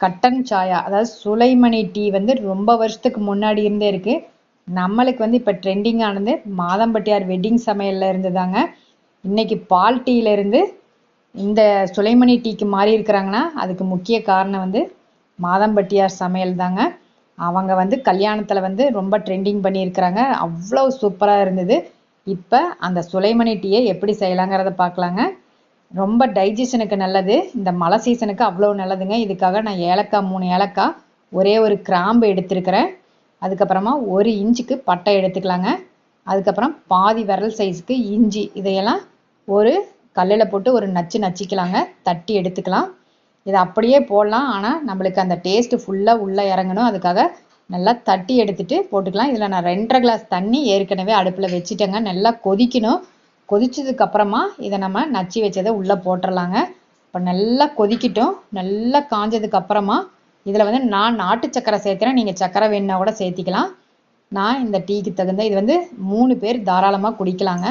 கட்டன் சாயா அதாவது சுலைமணி டீ வந்து ரொம்ப வருஷத்துக்கு முன்னாடி இருந்தே இருக்குது நம்மளுக்கு வந்து இப்போ ட்ரெண்டிங் ஆனது மாதம்பட்டியார் வெட்டிங் சமையலில் இருந்து தாங்க இன்றைக்கி பால் டீயிலேருந்து இந்த சுலைமணி டீக்கு மாறி இருக்கிறாங்கன்னா அதுக்கு முக்கிய காரணம் வந்து மாதம்பட்டியார் சமையல் தாங்க. அவங்க வந்து கல்யாணத்தில் வந்து ரொம்ப ட்ரெண்டிங் பண்ணியிருக்கிறாங்க. அவ்வளோ சூப்பராக இருந்தது. இப்போ அந்த சுலைமணி டீயை எப்படி செய்யலாங்கிறத பார்க்கலாங்க. ரொம்ப டைஜஷனுக்கு நல்லது. இந்த மழை சீசனுக்கு அவ்வளோ நல்லதுங்க. இதுக்காக நான் ஏலக்காய் மூணு ஏலக்காய் ஒரே ஒரு கிராம்பு எடுத்திருக்கிறேன். அதுக்கப்புறமா ஒரு இன்ச்சுக்கு பட்டை எடுத்துக்கலாங்க. அதுக்கப்புறம் பாதி விரல் சைஸுக்கு இஞ்சி. இதையெல்லாம் ஒரு கல்லில் போட்டு ஒரு நச்சு நச்சிக்கலாங்க. தட்டி எடுத்துக்கலாம். இதை அப்படியே போடலாம். ஆனால் நம்மளுக்கு அந்த டேஸ்ட்டு ஃபுல்லாக உள்ளே இறங்கணும். அதுக்காக நல்லா தட்டி எடுத்துட்டு போட்டுக்கலாம். இதில் நான் ரெண்டரை கிளாஸ் தண்ணி ஏற்கனவே அடுப்பில் வச்சுட்டேங்க. நல்லா கொதிக்கணும். கொதிச்சதுக்கு அப்புறமா இதை நம்ம நச்சு வச்சதை உள்ளே போட்டுடலாங்க இப்போ நல்லா கொதிக்கட்டும். நல்லா காஞ்சதுக்கு அப்புறமா இதில் வந்து நான் நாட்டு சக்கரை சேர்த்துறேன் நீங்கள் சக்கரை வேணுன்னா கூட சேர்த்திக்கலாம். நான் இந்த டீக்கு தகுந்த இது வந்து மூணு பேர் தாராளமாக குடிக்கலாங்க.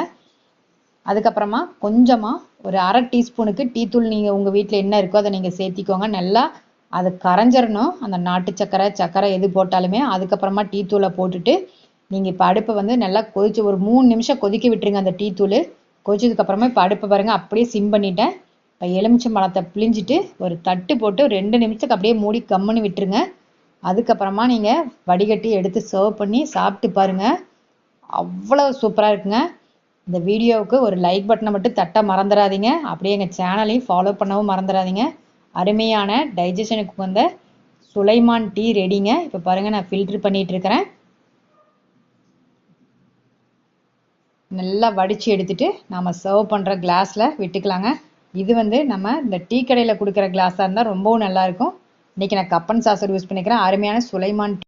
அதுக்கப்புறமா கொஞ்சமாக ஒரு அரை டீஸ்பூனுக்கு டீத்தூள் நீங்கள் உங்கள் வீட்டில் என்ன இருக்கோ அதை நீங்கள் சேர்த்திக்கோங்க. நல்லா அது கரைஞ்சிடணும் அந்த நாட்டு சக்கரை சக்கரை எது போட்டாலுமே அதுக்கப்புறமா டீத்தூளை போட்டுட்டு நீங்கள் இப்போ அடுப்பை வந்து நல்லா கொதிச்சு ஒரு மூணு நிமிஷம் கொதிக்க விட்டுருங்க அந்த டீத்தூள் கொதிச்சதுக்கப்புறமா இப்போ அடுப்பை பாருங்கள் அப்படியே சிம் பண்ணிட்டேன். இப்போ எலுமிச்சம் பழத்தை பிழிஞ்சிட்டு ஒரு தட்டு போட்டு ரெண்டு நிமிஷத்துக்கு அப்படியே மூடி கம்முன்னு விட்டுருங்க. அதுக்கப்புறமா நீங்கள் வடிகட்டி எடுத்து சர்வ் பண்ணி சாப்பிட்டு பாருங்கள் அவ்வளோ சூப்பராக இருக்குங்க. இந்த வீடியோவுக்கு ஒரு லைக் பட்டனை மட்டும் தட்ட மறந்துடாதீங்க. அப்படியே எங்கள் சேனலையும் ஃபாலோ பண்ணவும் மறந்துடாதீங்க. அருமையான டைஜஷனுக்கு வந்த சுலைமான் டீ ரெடிங்க இப்போ பாருங்கள் நான் ஃபில்ட்ரு பண்ணிகிட்டு நல்லா வடித்து எடுத்துட்டு நம்ம சர்வ் பண்ணுற கிளாஸில் விட்டுக்கலாங்க. இது வந்து நம்ம இந்த டீ கடையில் கொடுக்குற கிளாஸாக இருந்தால் ரொம்பவும் நல்லாயிருக்கும் இன்றைக்கி நான் கப்பன் சாசர் யூஸ் பண்ணிக்கிறேன். அருமையான சுலைமான்